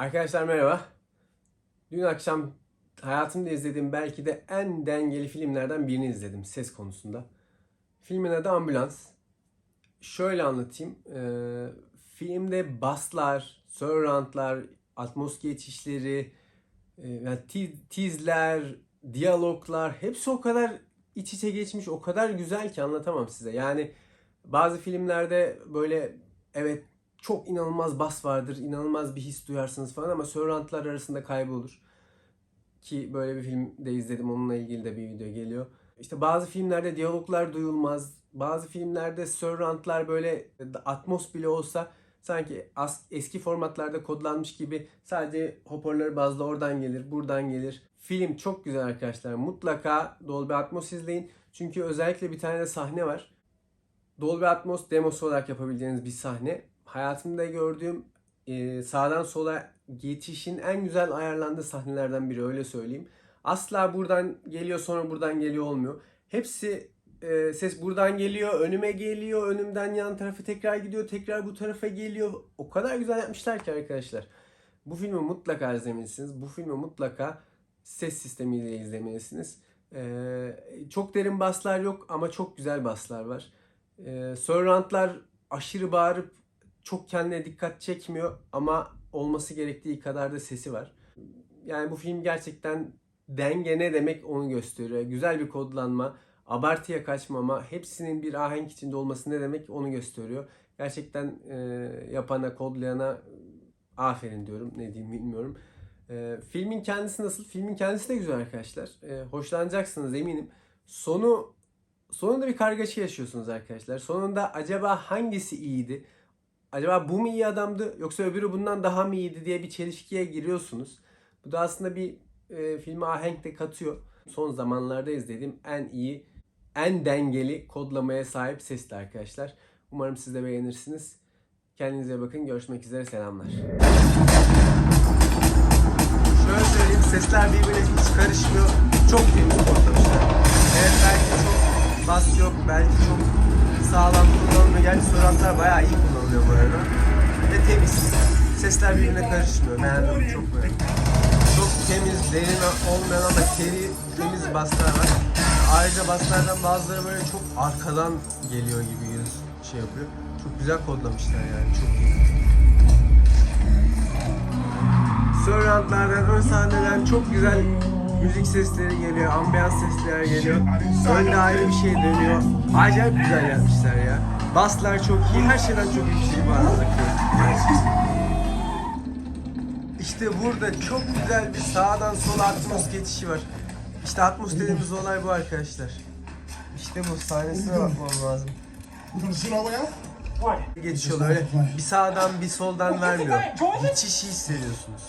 Arkadaşlar merhaba. Dün akşam hayatımda izlediğim belki de en dengeli filmlerden birini izledim ses konusunda. Filmin adı Ambulans. Şöyle anlatayım. Ee, filmde baslar, surroundlar, atmos geçişleri, e, tizler, diyaloglar hepsi o kadar iç içe geçmiş, o kadar güzel ki anlatamam size. Yani bazı filmlerde böyle evet çok inanılmaz bas vardır, inanılmaz bir his duyarsınız falan ama surroundlar arasında kaybolur. Ki böyle bir film de izledim, onunla ilgili de bir video geliyor. İşte bazı filmlerde diyaloglar duyulmaz, bazı filmlerde surroundlar böyle atmos bile olsa sanki eski formatlarda kodlanmış gibi sadece hoparlör bazlı oradan gelir, buradan gelir. Film çok güzel arkadaşlar. Mutlaka Dolby Atmos izleyin. Çünkü özellikle bir tane de sahne var. Dolby Atmos demosu olarak yapabileceğiniz bir sahne. Hayatımda gördüğüm e, sağdan sola geçişin en güzel ayarlandığı sahnelerden biri öyle söyleyeyim. Asla buradan geliyor sonra buradan geliyor olmuyor. Hepsi e, ses buradan geliyor, önüme geliyor, önümden yan tarafa tekrar gidiyor, tekrar bu tarafa geliyor. O kadar güzel yapmışlar ki arkadaşlar. Bu filmi mutlaka izlemelisiniz. Bu filmi mutlaka ses sistemiyle izlemelisiniz. E, çok derin baslar yok ama çok güzel baslar var. E, surroundlar aşırı bağırıp çok kendine dikkat çekmiyor ama olması gerektiği kadar da sesi var. Yani bu film gerçekten denge ne demek onu gösteriyor. Güzel bir kodlanma, abartıya kaçmama, hepsinin bir ahenk içinde olması ne demek onu gösteriyor. Gerçekten e, yapana, kodlayana aferin diyorum. Ne diyeyim bilmiyorum. E, filmin kendisi nasıl? Filmin kendisi de güzel arkadaşlar. E, hoşlanacaksınız eminim. Sonu sonunda bir kargaşa yaşıyorsunuz arkadaşlar. Sonunda acaba hangisi iyiydi? Acaba bu mu iyi adamdı yoksa öbürü bundan daha mı iyiydi diye bir çelişkiye giriyorsunuz. Bu da aslında bir e, filme ahenk de katıyor. Son zamanlarda izlediğim en iyi, en dengeli kodlamaya sahip sesli arkadaşlar. Umarım siz de beğenirsiniz. Kendinize bakın. Görüşmek üzere. Selamlar. Şöyle söyleyeyim. Sesler birbirine hiç karışmıyor. Çok temiz kodlamışlar. Evet belki çok bas yok. Belki çok sağlam kullanılmıyor. Gerçi surroundlar bayağı iyi kullanılıyor bu arada. Ve temiz. Sesler birbirine karışmıyor. Beğendim çok böyle. Çok temiz, derin olmayan ama seri, temiz baslar var. Ayrıca baslardan bazıları böyle çok arkadan geliyor gibi şey yapıyor. Çok güzel kodlamışlar yani. Çok iyi. Surroundlardan, ön sahneden çok güzel müzik sesleri geliyor, ambiyans sesler geliyor. Önde ayrı bir şey dönüyor. Acayip güzel yapmışlar ya. Baslar çok iyi, her şeyden çok iyi bir şey aradaki. İşte burada çok güzel bir sağdan sola atmos geçişi var. İşte atmos dediğimiz olay bu arkadaşlar. İşte bu sahnesine bakmam lazım. Geçiş oluyor öyle bir sağdan bir soldan vermiyor. Geçişi hissediyorsunuz.